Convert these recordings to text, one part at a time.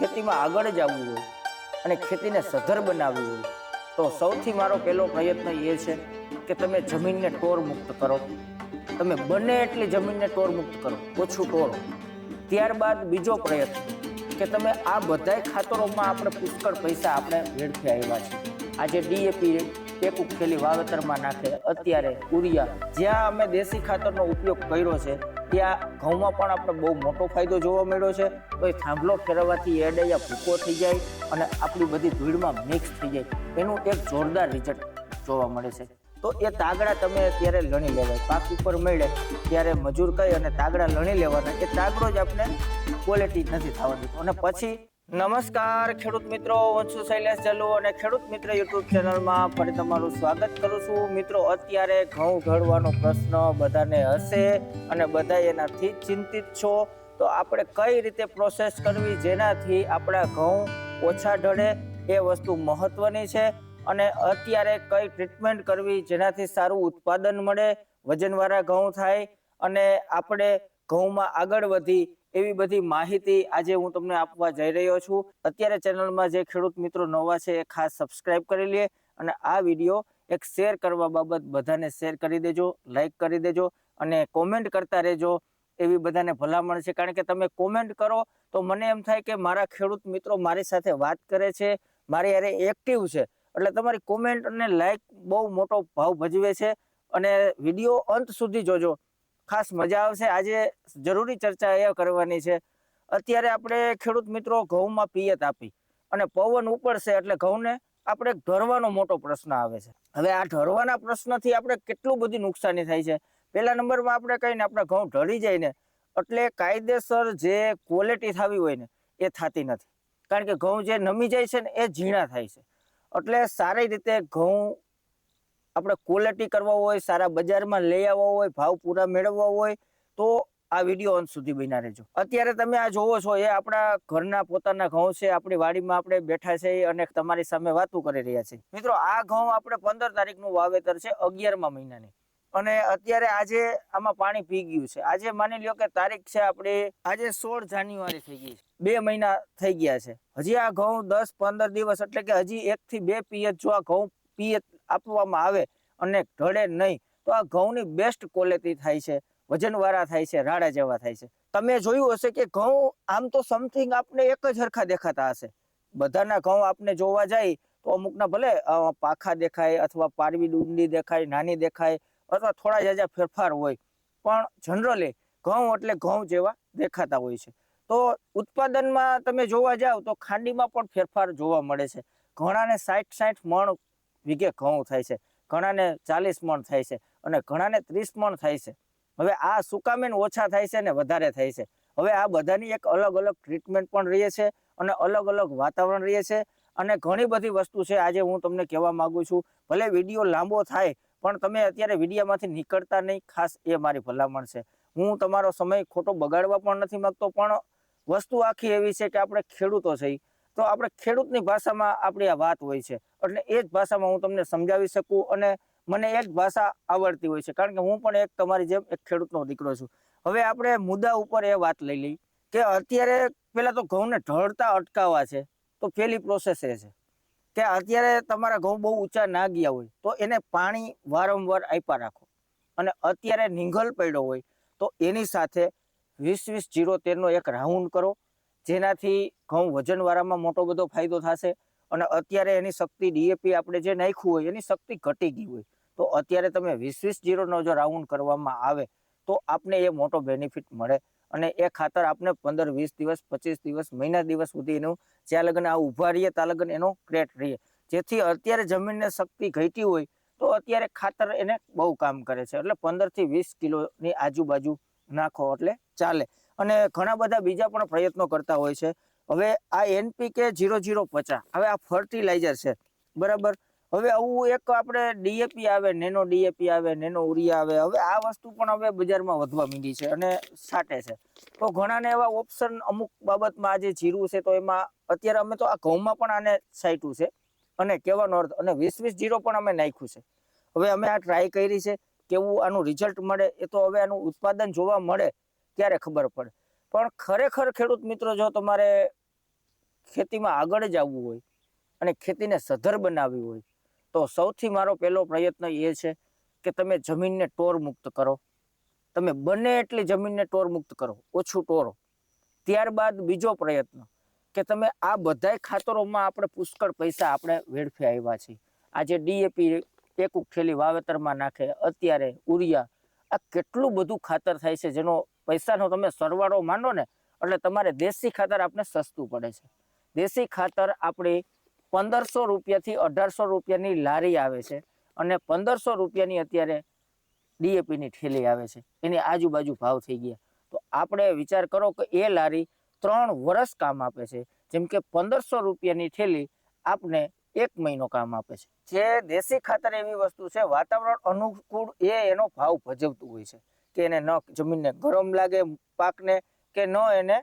ખેતીમાં આગળ જ આવવું હોય અને ખેતીને સધર બનાવવી હોય, તો સૌથી મારો પહેલો પ્રયત્ન એ છે કે તમે જમીનને ટોર મુક્ત કરો. તમે બને એટલી જમીનને ટોર મુક્ત કરો, ઓછું ટોર. ત્યારબાદ બીજો પ્રયત્ન કે તમે આ બધાય ખાતરોમાં આપણે પુષ્કળ પૈસા આપણે વેડફી આવ્યા છે. આજે ડીએપી એક ઉકેલી વાવેતરમાં નાખે, અત્યારે ઉરિયા જ્યાં અમે દેશી ખાતરનો ઉપયોગ કર્યો છે ત્યાં ઘઉંમાં પણ આપણે બહુ મોટો ફાયદો જોવા મળ્યો છે. તો એ થાંભલો ફેરવવાથી એડૈયા ભૂકો થઈ જાય અને આપણી બધી ધૂળમાં મિક્સ થઈ જાય. એનું એક જોરદાર રિઝલ્ટ જોવા મળે છે. તો એ તાગડા તમે અત્યારે લણી લેવાય. પાક ઉપર મળે ત્યારે મજૂર કહી અને તાગડા લણી લેવાના. એ તાગડો જ આપણે ક્વોલિટી નથી થવા દીધો અને પછી નમસ્કાર, ખેડૂત મિત્રો. હું છું શૈલેષ જલુ અને ખેડૂત મિત્ર યુટ્યુબ ચેનલમાં ફરી તમારું સ્વાગત કરું છું. મિત્રો, અત્યારે ઘઉં ઘડવાનો પ્રશ્ન બધાને હશે અને બધા એનાથી ચિંતિત છો. તો આપણે કઈ રીતે પ્રોસેસ કરવી? જેનાથી આપણા ઘઉં ઓછા ઢળે એ વસ્તુ મહત્વની છે. અને અત્યારે કઈ ટ્રીટમેન્ટ કરવી? જેનાથી સારું ઉત્પાદન મળે, વજનવાળા ઘઉં થાય અને આપણે ઘઉંમાં આગળ વધી એવી બધી માહિતી આજે હું તમને આપવા જઈ રહ્યો છું. અત્યારે ચેનલમાં જે ખેડૂત મિત્રો નવા છે એ ખાસ સબસ્ક્રાઇબ કરી લે અને આ વીડિયો એક શેર કરવા બાબત બધાને શેર કરી દેજો લાઇક કરી દેજો અને કોમેન્ટ કરતા રહેજો એવી બધાને ભલામણ છે. કારણ કે તમે કોમેન્ટ કરો તો મને એમ થાય કે મારા ખેડૂત મિત્રો મારી સાથે વાત કરે છે, મારી યારે એક્ટિવ છે. એટલે તમારી કોમેન્ટ અને લાઇક બહુ મોટો ભાવ ભજવે છે અને વીડિયો અંત સુધી જોજો. ખાસ મજા આવશે. આજે જરૂરી ચર્ચા એ કરવાની છે. અત્યારે આપણે ખેડૂત મિત્રો ઘઉંમાં પિયત આપી અને પવન ઉપડશે એટલે ઘઉંને આપણે ઢરવાનો મોટો પ્રશ્ન આવે છે. હવે આ ઢરવાના પ્રશ્નથી આપણે કેટલું બધી નુકસાની થાય છે? પહેલા નંબરમાં આપણે કહીને આપણા ઘઉં ઢળી જાય ને એટલે કાયદેસર જે ક્વોલિટી થવી હોય ને એ થતી નથી. કારણ કે ઘઉં જે નમી જાય છે ને એ ઝીણા થાય છે. એટલે સારી રીતે ઘઉં આપણે ક્વોલિટી કરવા હોય, સારા બજારમાં લઈ આવવા હોય, ભાવ પૂરા મેળવવા હોય, તો આ વીડિયો અંત સુધી બન્યા રહેજો. અત્યારે તમે આ જોવો છો, એ આપણા ઘરના પોતાના ઘઉં છે, આપણી વાડીમાં આપણે બેઠા છે અને તમારી સામે વાતો કરી રહ્યા છે. મિત્રો, આ ઘઉં આપણે પંદર તારીખનું વાવેતર છે, અગિયારમા મહિનાની. અને અત્યારે આજે આમાં પાણી પી ગયું છે. આજે માની લ્યો કે તારીખ છે આપણે, આજે સોળ જાન્યુઆરી થઈ ગઈ છે. બે મહિના થઈ ગયા છે. હજી આ ઘઉં દસ પંદર દિવસ, એટલે કે હજી એક થી બે પિયત જો આ ઘઉં પિયત આપવામાં આવે અને ઢળે નહીં, તો આ ઘઉંની બેસ્ટ ક્વોલિટી થાય છે, વજનવાળા થાય છે, રાડા જેવા થાય છે. તમે જોયું હશે કે ઘઉં આમ તો સમથિંગ આપને એક જ હરખા દેખાતા હશે. બધાના ઘઉં આપને જોવા જાય તો અમુકના ભલે પાખા દેખાય અથવા પારવી ડુંડી દેખાય, નાની દેખાય અથવા થોડા જાજા ફેરફાર હોય. પણ જનરલી ઘઉં એટલે ઘઉં જેવા દેખાતા હોય છે. તો ઉત્પાદનમાં તમે જોવા જાવ તો ખાંડીમાં પણ ફેરફાર જોવા મળે છે. ઘણાને સાઠ સાઠ મણ વીઘે ઘઉં થાય છે, ઘણાને ચાલીસ મણ થાય છે અને ઘણાને ત્રીસ મણ થાય છે. હવે આ સુકામેન ઓછા થાય છે ને વધારે થાય છે. હવે આ બધાની એક અલગ અલગ ટ્રીટમેન્ટ પણ રહે છે અને અલગ અલગ વાતાવરણ રહે છે અને ઘણી બધી વસ્તુ છે આજે હું તમને કહેવા માગું છું, ભલે વીડિયો લાંબો થાય પણ તમે અત્યારે વિડીયામાંથી નીકળતા નહીં, ખાસ એ મારી ભલામણ છે. હું તમારો સમય ખોટો બગાડવા પણ નથી માંગતો, પણ વસ્તુ આખી એવી છે કે આપણે ખેડૂતો છીએ. તો આપણે ખેડૂતની ભાષામાં આપણી આ વાત હોય છે. એટલે એ જ ભાષામાં હું તમને સમજાવી શકું અને મને એક ભાષા આવડતી હોય છે. કારણ કે હું પણ એક તમારી જેમ એક ખેડૂતનો દીકરો છું. હવે આપણે મુદ્દા ઉપર એ વાત લઈ લઈ કે અત્યારે પેલા તો ઘઉંને ઢળતા અટકાવવા છે. તો પહેલી પ્રોસેસ એ છે કે અત્યારે તમારા ઘઉં બહુ ઊંચા ના ગયા હોય તો એને પાણી વારંવાર આપ્યા રાખો. અને અત્યારે નિંગલ પડ્યો હોય તો એની સાથે વીસ વીસ જીરો તેરનો એક રાઉન્ડ કરો. જેનાથી ઘઉં વજનવાળામાં મોટો બધો ફાયદો થશે અને અત્યારે એની શક્તિ ડીએપી આપણે જે નાખ્યું હોય એની શક્તિ ઘટી ગઈ હોય. તો અત્યારે તમે વીસ વીસ જીરોનો જો રાઉન્ડ કરવામાં આવે તો આપને એ મોટો બેનિફિટ મળે. અને એ ખાતર આપણે પંદર વીસ દિવસ, પચીસ દિવસ, મહિના દિવસ સુધી એનું જ્યાં લગન આ ઊભા રહીએ ત્યાં લગ્ન એનો ક્રેટ રહીએ. જેથી અત્યારે જમીનને શક્તિ ઘટી હોય તો અત્યારે ખાતર એને બહુ કામ કરે છે. એટલે પંદરથી વીસ કિલોની આજુબાજુ નાખો એટલે ચાલે. અને ઘણા બધા બીજા પણ પ્રયત્નો કરતા હોય છે. હવે આ એનપીકે જીરો જીરો પચાસ, હવે આ ફર્ટિલાઇઝર છે. બરાબર? હવે આવું એક આપણે ડીએપી આવે, નેનો ડીએપી આવે, નેનો ઉરિયા આવે, હવે આ વસ્તુ પણ હવે બજારમાં વધવા માંડી છે અને સાટે છે. તો ઘણાને એવા ઓપ્શન અમુક બાબતમાં આજે જીરું છે તો એમાં અત્યારે અમે તો આ ઘઉંમાં પણ આને સાઇટું છે. અને કહેવાનો અર્થ, અને વીસ વીસ જીરો પણ અમે નાખ્યું છે. હવે અમે આ ટ્રાય કરી છે, કેવું આનું રિઝલ્ટ મળે, એ તો હવે આનું ઉત્પાદન જોવા મળે. ત્યારે ખબર પડે? પણ ખરેખર ખેડૂત મિત્રો, જો તમારે ખેતીમાં આગળ જ હોય અને ખેતીને સધર બનાવવી હોય, તો સૌથી મારો પહેલો પ્રયત્ન એ છે કે તમે જમીનને ટોર મુક્ત કરો. તમે બને એટલી જમીનને ટોર મુક્ત કરો, ઓછું ટોરો. ત્યારબાદ બીજો પ્રયત્ન કે તમે આ બધાય ખાતરોમાં આપણે પુષ્કળ પૈસા આપણે વેડફી આવ્યા છીએ. આજે ડીએપી એક થેલી વાવેતરમાં નાખે, અત્યારે ઉરિયા આ કેટલું બધું ખાતર થાય છે, જેનો પૈસાનો તમે સરવાળો માંડો ને, એટલે તમારે દેશી ખાતર આપણે સસ્તું પડે છે. દેશી ખાતર આપણી પંદરસો રૂપિયાથી અઢારસો રૂપિયાની લારી આવે છે અને પંદરસો રૂપિયાની અત્યારે ડીએપીની ઠેલી આવે છે. એની આજુબાજુ ભાવ થઈ ગયા. તો આપણે વિચાર કરો કે એ લારી ત્રણ વર્ષ કામ આપે છે. જેમ કે પંદરસો રૂપિયાની ઠેલી આપને એક મહિનો કામ આપે છે. જે દેશી ખાતર એવી વસ્તુ છે, વાતાવરણ અનુકૂળ એ એનો ભાવ ભજવતું હોય છે. કે એને ન, જમીનને ગરમ લાગે, પાકને કે ન એને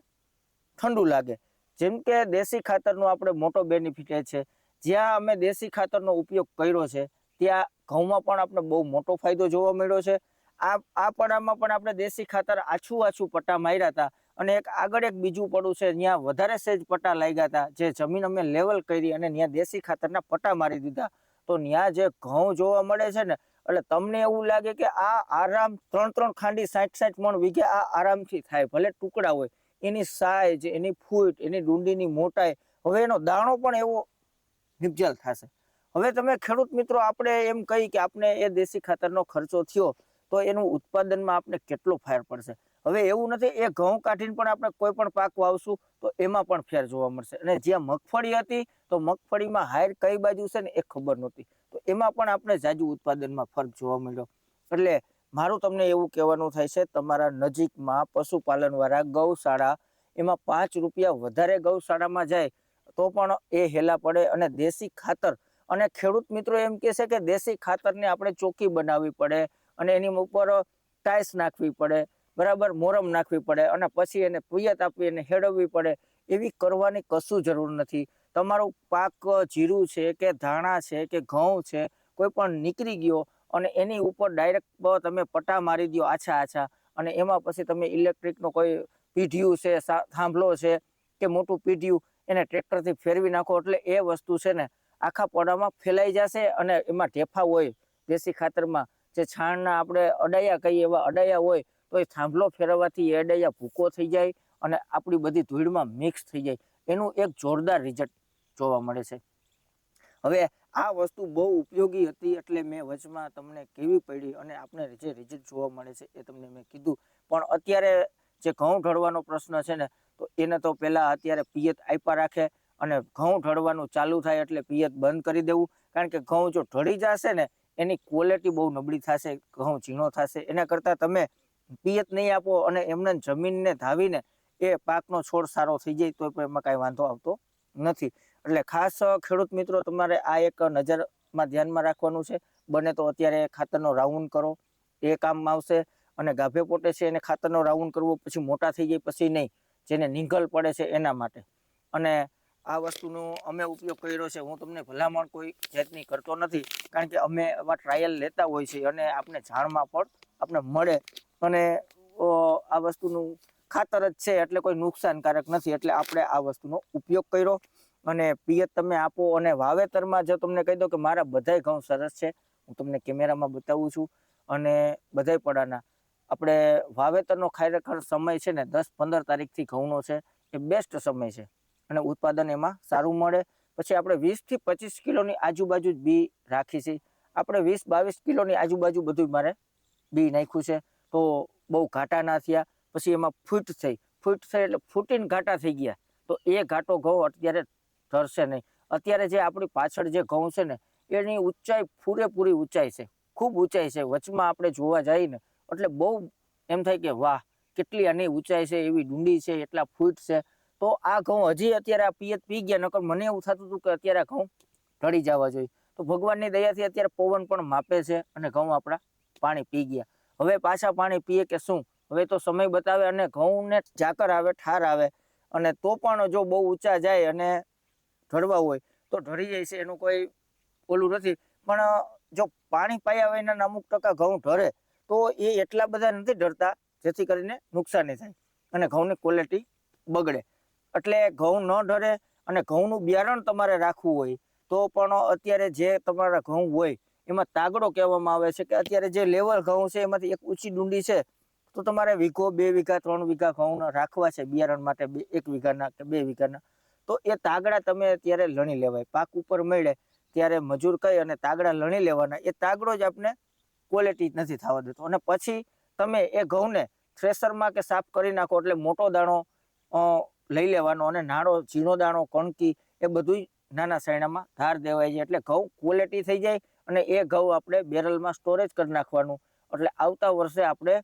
ઠંડુ લાગે. જેમ કે દેશી ખાતરનો આપણે મોટો બેનિફિટ એ છે. જ્યાં અમે દેશી ખાતરનો ઉપયોગ કર્યો છે, ત્યાં ઘઉંમાં પણ આપણે બહુ મોટો ફાયદો જોવા મળ્યો છે. આ આ પડામાં પણ આપણે દેશી ખાતર આછું આછું પટ્ટા માર્યા હતા અને એક આગળ એક બીજું પડું છે ત્યાં વધારે સેજ પટ્ટા લાગ્યા હતા. જે જમીન અમે લેવલ કરી અને ત્યાં દેશી ખાતરના પટ્ટા મારી દીધા. તો ત્યાં જે ઘઉં જોવા મળે છે ને એટલે તમને એવું લાગે કે આ આરામ ત્રણ ત્રણ ખાંડી સાઠ સાઠ મણ વીઘે આ આરામથી થાય, ભલે ટુકડા હોય, એની સાઈઝ એની ફૂટ એની ડુંડીની મોટાઈ, હવે એનો દાણો પણ એવો નિપજલ થશે. હવે તમે ખેડૂત મિત્રો, આપણે એમ કહી કે આપણે એ દેશી ખાતરનો ખર્ચો થયો, તો એનું ઉત્પાદનમાં આપણે કેટલો ફેર પડશે? હવે એવું નથી, એ ઘઉં કાઢીને પણ આપણે કોઈ પણ પાક વાવશું, તો એમાં પણ ફેર જોવા મળશે. અને જ્યાં મગફળી હતી, તો મગફળીમાં હાયર કઈ બાજુ છે ને, એ ખબર નહોતી. તો એમાં પણ આપણે જાજુ ઉત્પાદનમાં ફરક જોવા મળ્યો. એટલે મારું તમને એવું કહેવાનું થાય છે, તમારા નજીકમાં પશુપાલનવાળા ગૌશાળા, એમાં પાંચ રૂપિયા વધારે ગૌશાળામાં જાય, તો પણ એ હેલા પડે અને દેશી ખાતર અને ખેડૂત મિત્રો એમ કહે છે કે દેશી ખાતરને આપણે ચોખ્ખી બનાવવી પડે અને એની ઉપર ટાઈસ નાખવી પડે, બરાબર, મોરમ નાખવી પડે અને પછી એને પિયત આપવી એને હેળવવી પડે, એવી કરવાની કશું જરૂર નથી. તમારું પાક જીરું છે કે ધાણા છે કે ઘઉં છે, કોઈ પણ નીકળી ગયો અને એની ઉપર ડાયરેક્ટ તમે પટા મારી દો આછા આછા અને એમાં પછી તમે ઇલેક્ટ્રિકનો કોઈ પીઢિયું છે થાંભલો છે કે મોટું પીઢિયું એને ટ્રેક્ટરથી ફેરવી નાખો એટલે એ વસ્તુ છે ને આખા પડામાં ફેલાઈ જશે અને એમાં ઢેફા હોય. દેશી ખાતરમાં જે છાણના આપણે અડાયા કહીએ એવા અડાયા હોય તો એ થાંભલો ફેરવવાથી એ અડાયા ભૂકો થઈ જાય અને આપણી બધી ધૂળમાં મિક્સ થઈ જાય. એનું એક જોરદાર રિઝલ્ટ જોવા મળે છે. હવે આ વસ્તુ બહુ ઉપયોગી હતી એટલે મેં વચમાં તમને કેવી પડી અને આપણે જે રિઝલ્ટ જોવા મળે છે એ તમને મેં કીધું. પણ અત્યારે જે ઘઉં ઢળવાનો પ્રશ્ન છે ને, તો એને તો પહેલાં અત્યારે પિયત આપ્યા રાખે અને ઘઉં ઢળવાનું ચાલુ થાય એટલે પિયત બંધ કરી દેવું. કારણ કે ઘઉં જો ઢળી જશે ને, એની ક્વોલિટી બહુ નબળી થશે, ઘઉં ઝીણો થશે. એના કરતાં તમે પિયત નહીં આપો અને એમને જમીનને ધાવીને એ પાકનો છોડ સારો થઈ જાય તો એમાં કાંઈ વાંધો આવતો નથી. એટલે ખાસ ખેડૂત મિત્રો, તમારે આ એક નજરમાં ધ્યાનમાં રાખવાનું છે. બને તો અત્યારે ખાતરનો રાઉન્ડ કરો. એ કામમાં આવશે અને ગાભે પોટે છે એને ખાતરનો રાઉન્ડ કરવો પછી મોટા થઈ જાય પછી નહીં. જેને નીંગલ પડે છે એના માટે. અને આ વસ્તુનો અમે ઉપયોગ કર્યો છે. હું તમને ભલામણ કોઈ જાતની કરતો નથી. કારણ કે અમે એવા ટ્રાયલ લેતા હોય છે અને આપણે જાણમાં પણ આપણે મળે. અને આ વસ્તુનું ખાતર જ છે એટલે કોઈ નુકસાનકારક નથી. એટલે આપણે આ વસ્તુનો ઉપયોગ કર્યો. અને પિયત તમે આપો અને વાવેતરમાં જો તમને કહી દો કે મારા બધાય ઘઉં સરસ છે. હું તમને કેમેરામાં બતાવું છું અને બધાય પડાના. આપણે વાવેતરનો ખરેખર સમય છે ને દસ પંદર તારીખથી ઘઉંનો છે. એ બેસ્ટ સમય છે. અને ઉત્પાદન એમાં સારું મળે. પછી આપણે વીસથી પચીસ કિલોની આજુબાજુ જ બી રાખી છે. આપણે વીસ બાવીસ કિલોની આજુબાજુ બધું મારે બી નાખ્યું છે. તો બહુ ઘાટા ના થયા. પછી એમાં ફૂટ થઈ. ફૂટ થઈ એટલે ફૂટીને ઘાટા થઈ ગયા. તો એ ઘાટો ઘઉં અત્યારે ધરશે નહીં. અત્યારે જે આપણી પાછળ જે ઘઉં છે ને, એની ઊંચાઈ પૂરેપૂરી ઊંચાઈ છે. ખૂબ ઊંચાઈ છે. વચમાં આપણે જોવા જઈએ ને એટલે બહુ એમ થાય કે વાહ, કેટલી આની ઊંચાઈ છે, એવી ડુંડી છે, એટલા ફૂટ છે. તો આ ઘઉં હજી અત્યારે આ પિયત પી ગયા, નકર મને એવું થતું હતું કે અત્યારે આ ઘઉં ઢળી જવા જોઈએ. તો ભગવાનની દયાથી અત્યારે પવન પણ માપે છે અને ઘઉં આપણા પાણી પી ગયા. હવે પાછા પાણી પીએ કે શું? હવે તો સમય બતાવે અને ઘઉંને ઝાકર આવે, ઠાર આવે. અને તો પણ જો બહુ ઊંચા જાય અને ઢળવા હોય, તો ઢળી જાય છે, એનું કોઈ ઓલું નથી. પણ જો પાણી પાયા વિના અમુક ટકા ઘઉં ઢળે, તો એ એટલા બધા નથી ઢળતા, જેથી કરીને નુકસાની થાય અને ઘઉંની ક્વોલિટી બગડે. એટલે ઘઉં ન ઢળે અને ઘઉંનું બિયારણ તમારે રાખવું હોય, તો પણ અત્યારે જે તમારા ઘઉં હોય, એમાં તાગડો કહેવામાં આવે છે કે અત્યારે જે લેવલ ઘઉં છે, એમાંથી એક ઊંચી ડુંડી છે, તો તમારે વીઘો બે વીઘા, ત્રણ વીઘા ઘઉં રાખવા છે, બિયારણ માટે બે, એક વીઘાના કે બે વીઘાના. તો એ તાગડા તમે અત્યારે લણી લેવાય. પાક ઉપર મળે ત્યારે મજૂર કહી અને તાગડા લણી લેવાના. એ તાગડો જ આપણે ક્વોલિટી નથી થવા દેતો. અને પછી તમે એ ઘઉંને થ્રેસરમાં કે સાફ કરી નાખો એટલે મોટો દાણો લઈ લેવાનો અને નાનો ઝીણો દાણો, કણકી એ બધું નાના સાયણામાં ધાર દેવાય છે. એટલે ઘઉં ક્વોલિટી થઈ જાય અને એ ઘઉં આપણે બેરલમાં સ્ટોરેજ કરી નાખવાનું. એટલે આવતા વર્ષે આપણે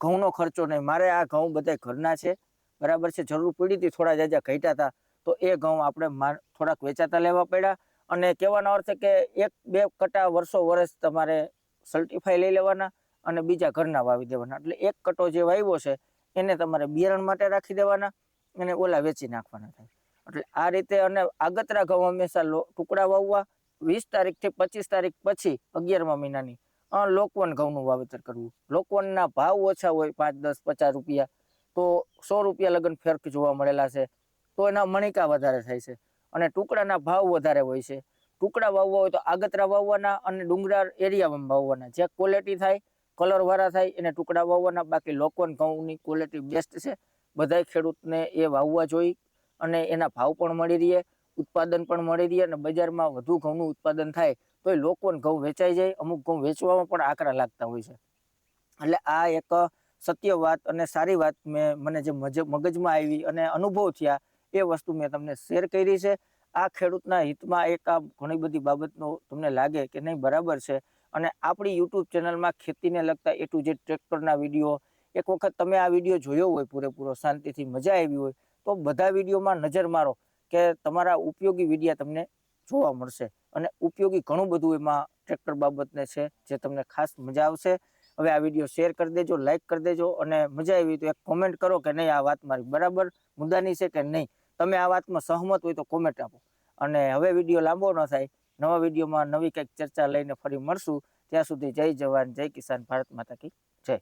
ઘઉંનો ખર્ચો નહીં. મારે આ ઘઉં બધા ઘરના છે. બરાબર છે? જરૂર પડી હતી, થોડા જાજા ઘટ્યા હતા. તો એ ઘઉં આપણે થોડાક વેચાતા લેવા પડ્યા. અને કહેવાનો અર્થ કે એક, બે કટા વર્ષો વર્ષ તમારે સર્ટિફાઈ લઈ લેવાના અને બીજા ઘરના વાવી દેવાના. એટલે એક કટો જે વાવ્યો છે, એને તમારે બિયારણ માટે રાખી દેવાના અને ઓલા વેચી નાખવાના થાય. એટલે આ રીતે અને આગતરા ઘઉં હંમેશા ટુકડા વાવવા, વીસ તારીખથી પચીસ તારીખ પછી અગિયારમા મહિનાની લોકવન ઘઉંનું વાવેતર કરવું. લોકવનના ભાવ ઓછા હોય પાંચ, દસ, પચાસ રૂપિયા. તો સો રૂપિયા લગન ફેરક જોવા મળેલા છે. તો એના મણિકા વધારે થાય છે અને ટુકડાના ભાવ વધારે હોય છે. ટુકડા વાવવા હોય તો આગતરા વાવવાના અને ડુંગરાળ એરિયામાં વાવવાના. જે ક્વોલિટી થાય કલરવાળા થાય, એને ટુકડા વાવવાના. બાકી લોકોન ઘઉંની ક્વોલિટી બેસ્ટ છે. બધાય ખેડૂતને એ વાવવા જોઈ અને એના ભાવ પણ મળી રહે ઉત્પાદન પણ મળી રહે અને બજારમાં વધુ ઘઉંનું ઉત્પાદન થાય તો એ લોકોને ઘઉં વેચાઈ જાય, અમુક ઘઉં વેચવામાં પણ આકરા લાગતા હોય છે. એટલે આ એક સત્ય વાત અને સારી વાત મેં, મને જે મગજમાં આવી અને અનુભવ થયા એ વસ્તુ મેં તમને શેર કરી છે. આ ખેડૂતના હિતમાં એક આ ઘણી બધી બાબતનો તમને લાગે કે નહીં, બરાબર છે. અને આપણી યુટ્યુબ ચેનલમાં ખેતીને લગતા એ ટુ જે ટ્રેક્ટરના વીડિયો, એક વખત તમે આ વીડિયો જોયો હોય પૂરેપૂરો, શાંતિથી મજા આવી હોય, તો બધા વિડીયોમાં નજર મારો કે તમારા ઉપયોગી વિડીયા તમને જોવા મળશે. અને ઉપયોગી ઘણું બધું એમાં ટ્રેક્ટર બાબતને છે જે તમને ખાસ મજા આવશે. હવે આ વીડિયો શેર કરી દેજો લાઇક કરી દેજો અને મજા આવી તો એક કોમેન્ટ કરો કે નહીં આ વાત મારી બરાબર, મુદ્દાની છે કે નહીં? તમે આ વાતમાં સહમત હોય તો કોમેન્ટ આપો. અને હવે વીડિયો લાંબો ન થાય, નવા વિડીયોમાં નવી કંઈક ચર્ચા લઈને ફરી મળશું. ત્યાં સુધી જય જવાન, જય કિસાન ભારત માતા કી જય.